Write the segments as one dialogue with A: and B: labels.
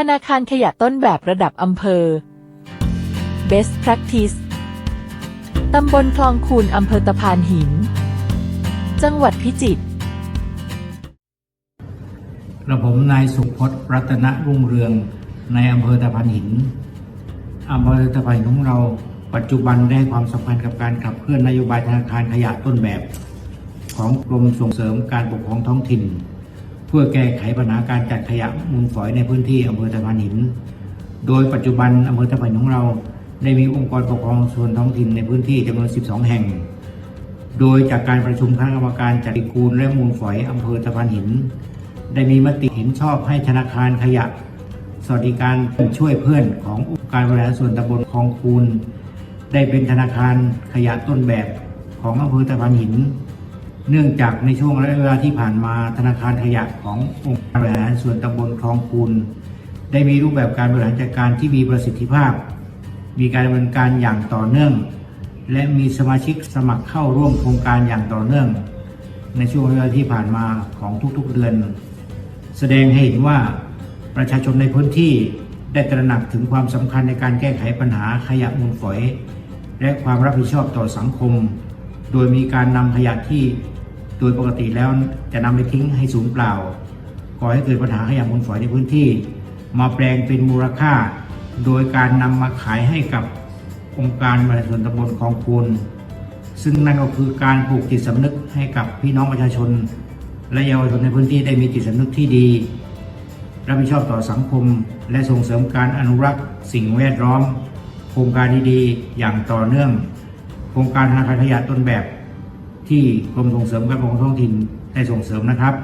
A: ธนาคารขยะต้นแบบระดับอำเภอ Best Practice ตำบลคลองคูนอำเภอตะพานหิน จังหวัดพิจิตร
B: กระผมนายสุพจน์รัตนรุ่งเรืองในอำเภอตะพานหินอำเภอตะพานหินของเรา ปัจจุบันได้ความสำคัญกับการขับเคลื่อนนโยบายธนาคารขยะต้นแบบ ของกรมส่งเสริมการปกครองท้องถิ่น เพื่อแก้ไขปัญหาการจัดขยะมูลฝอยในพื้นที่อำเภอตะพานหิน โดยปัจจุบันอำเภอตะพานหินของเราได้มีองค์กรปกครองส่วนท้องถิ่นในพื้นที่จำนวน 12 แห่ง โดยจากการประชุมคณะกรรมการจัดกูลและมูลฝอยอำเภอตะพานหิน ได้มีมติเห็นชอบให้ธนาคารขยะ สวัสดิการช่วยเพื่อนขององค์การบริหารส่วนตำบลคลองคูนได้เป็นธนาคารขยะต้นแบบของอำเภอตะพานหิน เนื่องจากในช่วงระยะเวลาที่ผ่านมาธนาคารขยะขององค์การบริหารส่วนตำบลคลองคูนได้มีรูปแบบการบริหารจัดการที่มีประสิทธิภาพ มีการดำเนินการอย่างต่อเนื่อง และมีสมาชิกสมัครเข้าร่วมโครงการอย่างต่อเนื่อง ในช่วงเวลาที่ผ่านมาของทุกๆเดือน แสดงให้เห็นว่าประชาชนในพื้นที่ได้ตระหนักถึงความสำคัญในการแก้ไขปัญหาขยะมูลฝอย และความรับผิดชอบต่อสังคม โดยมีการนำขยะที่ โดยปกติแล้วจะนำไปทิ้งให้สูญเปล่าก่อให้เกิดปัญหาขยะมูลฝอยในพื้นที่ มาแปลงเป็นมูลค่า โดยการนำมาขายให้กับองค์การบริหารส่วนตำบลคลองคูนซึ่งนั่นก็คือการปลูกจิตสำนึกให้กับพี่น้องประชาชน และเยาวชนในพื้นที่ได้มีจิตสำนึกที่ดีรับผิดชอบต่อสังคม และส่งเสริมการอนุรักษ์ สิ่งแวดล้อม โครงการดีๆอย่างต่อเนื่อง โครงการธนาคารขยะต้นแบบ ที่กรมส่งเสริมการปกครองท้องถิ่นได้ส่งเสริมนะครับ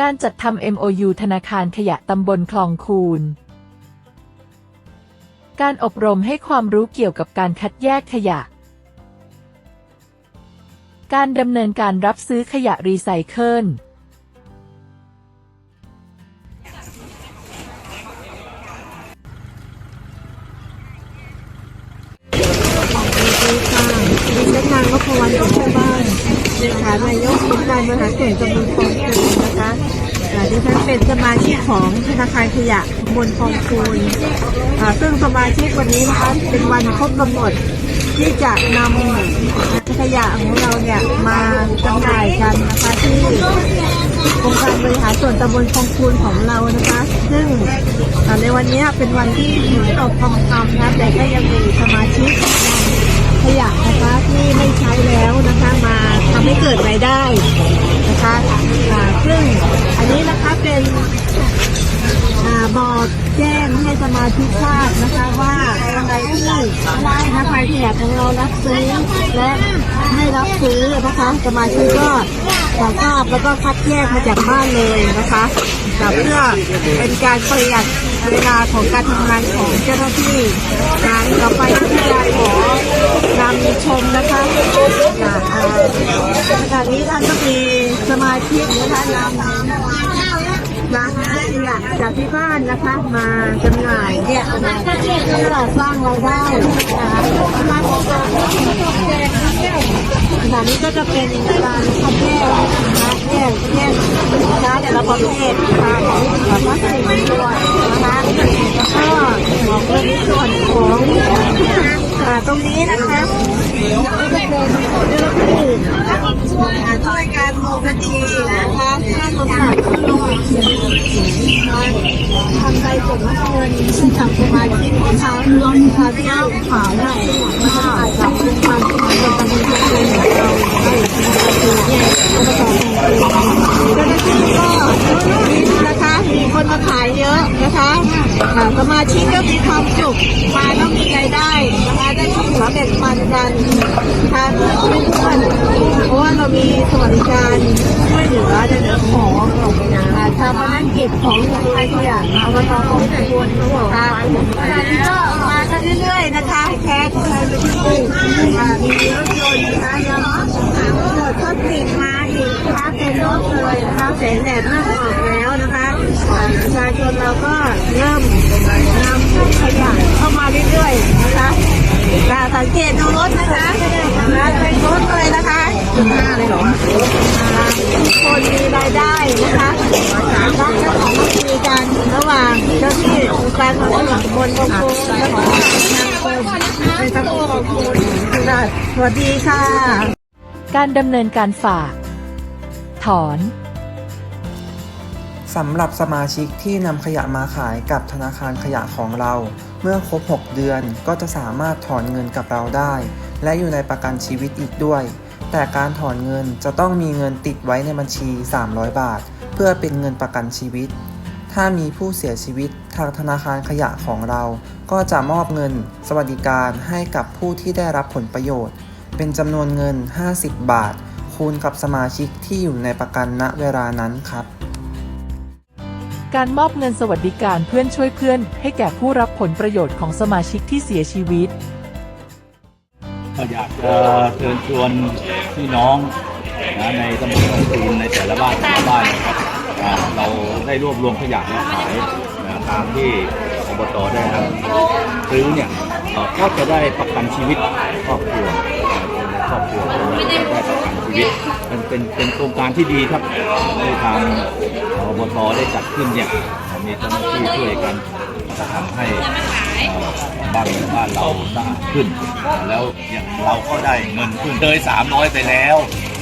A: การจัดทำ MOU ธนาคารขยะตำบลคลองคูนการอบรมให้ความรู้เกี่ยวกับการคัดแยกขยะ การดำเนินการรับซื้อขยะรีไซเคิล
C: ขานายกองค์การบริหารส่วนตำบลคลองคูนนะคะดิฉันเป็นสมาชิกของธนาคารขยะบลคลองคูนซึ่งสมาชิกวันนี้นะคะเป็นวันครบกำหนดที่จะนำขยะของเราเนี่ยมาจำหน่ายกันนะคะที่องค์การบริหารส่วนตำบลคลองคูนของเรานะคะ ซึ่งในวันนี้เป็นวันที่ตกทองคำนะแต่ก็ยังมีสมาชิกขยะนะคะที่ไม่ใช้แล้วนะคะมา ให้เกิดรายได้นะคะซึ่งอันนี้นะคะเป็นอ่าบอกแจ้งให้สมาชิกทราบนะคะว่าอะไรที่ธนาคารขยะของเรารับซื้อและไม่รับซื้อนะคะสมาชิกก็จะทราบแล้วก็คัดแยกมาจากบ้านเลยนะคะแต่เพื่อเป็นการประหยัดเวลาของการทำงานของเจ้าหน้าที่งานต่อไปที่การขอ สมาชิกนะคะนำร้านขยะจากที่บ้านนะคะ มาจำหน่ายเนี่ยเพื่อสร้างรายได้นะคะ ขณะนี้ก็จะเป็นการคัดแยกนะคะแยกแยกสินค้าแต่ละประเภทนะคะของของพลาสติกด้วยนะคะก็บอกเลยในส่วนของอ่าตรงนี้นะคะก็จะเป็นเรื่องที่ช่วยการลงบัญชีนะคะค่าโทรศัพท์ลงบัญชีนะคะทำใบส่งเงินจากสมาชิกของเขาลงค่ะที่เอาขายได้นะคะจากโครงการที่มาเป็นตำลที่เป็นของเราได้คือเนี่ยอบตของเราเจ้าหน้าที่ก็มีนะคะมีคนมาขายเยอะนะคะอ่าสมาชิกก็มีความสุขมาต้องมีรายได้นะคะได้ช่วยเหลือแบ่งปันกันนะคะเพื่อเพื่อนเพราะว่าเรามีสวัสดิการช่วยเหลือในเรื่องของอ่าชาว บ้านกิจของใครขยะอบตของแต่คนนะคะขณะนี้ก็มากันเรื่อยๆนะคะแค่ใครเป็นผู้อ่ามีรถยนต์นะคะยังหมดก็ติดมาอีกนะคะเป็นรถเลยนะคะแสงแดดเริ่มออกแล้วนะคะอ่าประชาชนเรา คนมีรายได้นะคะรักเจ้าของมาคุยกันระหว่างเจ้าที่อัดเป็นตะโกนของคุณสวัสดีค่ะ
A: การดำเนินการฝาก ถอน
D: สำหรับสมาชิกที่นำขยะมาขายกับธนาคารขยะของเรา เมื่อครบ 6 เดือนก็จะสามารถถอนเงินกับเราได้ และอยู่ในประกันชีวิตอีกด้วย แต่การถอนเงินจะต้องมีเงินติดไว้ในบัญชี 300 บาท เพื่อเป็นเงินประกันชีวิต ถ้ามีผู้เสียชีวิตทางธนาคารขยะของเรา ก็จะมอบเงินสวัสดิการให้กับผู้ที่ได้รับผลประโยชน์ เป็นจำนวนเงิน 50 บาท คูณกับสมาชิกที่อยู่ในประกันณเวลานั้นครับ
A: การมอบเงินสวัสดิการเพื่อนช่วยเพื่อนให้แก่ผู้รับผลประโยชน์ของสมาชิกที่เสียชีวิต
E: ก็อยากจะเชิญชวนพี่น้องนะในตำบลของตูนในแต่ละบ้านแต่ละบ้านนะครับอ่าเราได้รวบรวมขยะมาขายนะตามที่อบตได้รับซื้อเนี่ยเอ่อก็จะได้ประกันชีวิตครอบครัวครอบครัวได้ประกันชีวิตเป็นเป็นเป็นโครงการที่ดีครับที่ทางอบตได้จัดขึ้นเนี่ยมีเจ้าหน้าที่ช่วยกัน ให้บ้านเมืองบ้านเราสะอาดขึ้น แล้วอย่างเราก็ได้เงินขึ้นเลย300 ไปแล้ว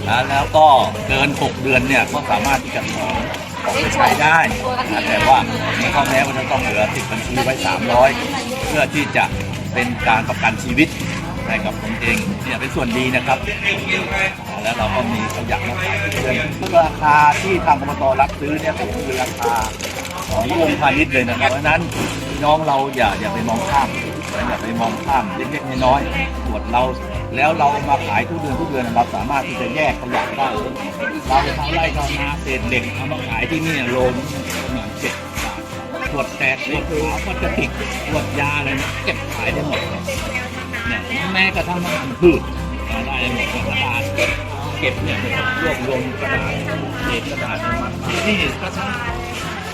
E: นะแล้วก็เกิน 6 เดือนเนี่ยก็สามารถที่จะถอนออกไปใช้ได้นะแต่ว่าในข้อแม้มันจะต้องเหลือติดบัญชีไว้ 300 เพื่อที่จะเป็นการประกันชีวิตให้กับตนเองเนี่ยเป็นส่วนดีนะครับ แล้วเราก็มีขยะมาขายเพื่อนราคาที่ทางกรมตรับซื้อเนี่ยก็คือราคาของวงพาณิชย์เลยนะครับเพราะนั้น พี่น้องเราอย่าอย่าไปมองข้ามอย่าไปมองข้ามเล็กๆน้อยๆส่วนเราแล้วเรามาขายทุกเดือนทุกเดือนเราสามารถที่จะแยกขยะได้เราชาไร่ชาวนาเศษเหล็กเอามาขายที่นี่โลนึงประมาณเจ็ดบาทขวดแตกขวดขาวพลาสติกขวดยาอะไรเนี่ยเก็บขายได้หมดเนี่ยแม้กระทั่งน้ำมันพืชได้หมดกระดาษเก็บเนี่ยรวบรวมกระดาษเศษกระดาษมันนี่กระทั่ง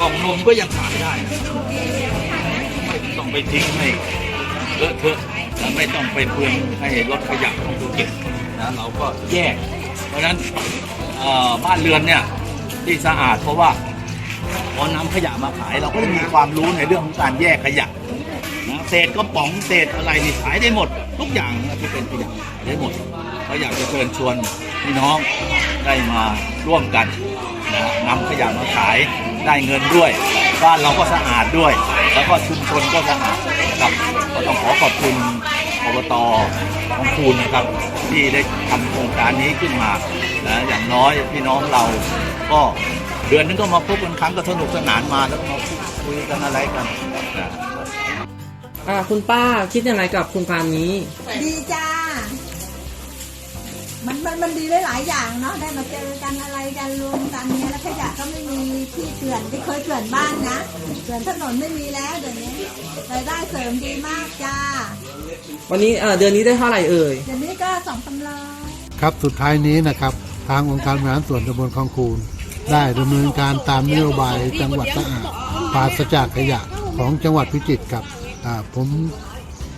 E: กล่องนมก็ยังขายได้ ไปทิ้งให้เลอะเทอะและไม่ต้องไปเปลืองให้รถขยะของตัวเก็บนะเราก็แยก เพราะฉะนั้นบ้านเรือนเนี่ยที่สะอาดเพราะว่าพอนำขยะมาขายเราก็จะมีความรู้ในเรื่องของการแยกขยะนะเศษกระป๋องเศษอะไรนี่ขายได้หมด ทุกอย่างที่เป็นขยะขายได้หมดก็อยากจะเชิญชวนพี่น้องได้มาร่วมกันนะนำขยะมาขาย ได้เงินด้วย บ้านเราก็สะอาดด้วย แล้วก็ชุมชนก็สะอาดนะครับก็ต้องขอขอบคุณอบตของคูณนะครับ ที่ได้ทำโครงการนี้ขึ้นมานะอย่างน้อยพี่น้องเราก็เดือนนึงก็มาพบกันครั้งก็สนุกสนานมาแล้วก็มาพูดคุยกันอะไรกันนะ
D: อ่าคุณป้าคิดยังไงกับโครงการนี้
F: ดีจ้า มันมันมันดีหลายๆอย่างเนาะได้มาเจอกันอะไรกันรวมกันเนี้ยแล้วขยะก็ไม่มีที่เกลื่อนที่เคยเกลื่อนบ้านนะเกลื่อนถนนไม่มีแล้วเดี๋ยวนี้รายได้เสริมดีมากจ้า
D: วันนี้เอ่อเดือนนี้ได้เท่าไหร่เอ่ย
F: เดี๋ยวนี้ก็สองสามร้อย
G: ครับสุดท้ายนี้นะครับ ทางองค์การบริหารส่วนตำบลคลองคูนได้ดำเนินการตามนโยบายจังหวัดสะอาดปราศจากขยะของจังหวัดพิจิตรครับอ่าผม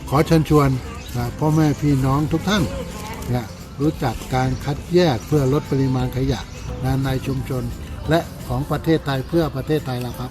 G: ขอเชิญชวนอ่าพ่อแม่พี่น้องทุกท่านนะ รู้จักการคัดแยกเพื่อลดปริมาณขยะนะในชุมชน และของประเทศไทยเพื่อประเทศไทยเราครับ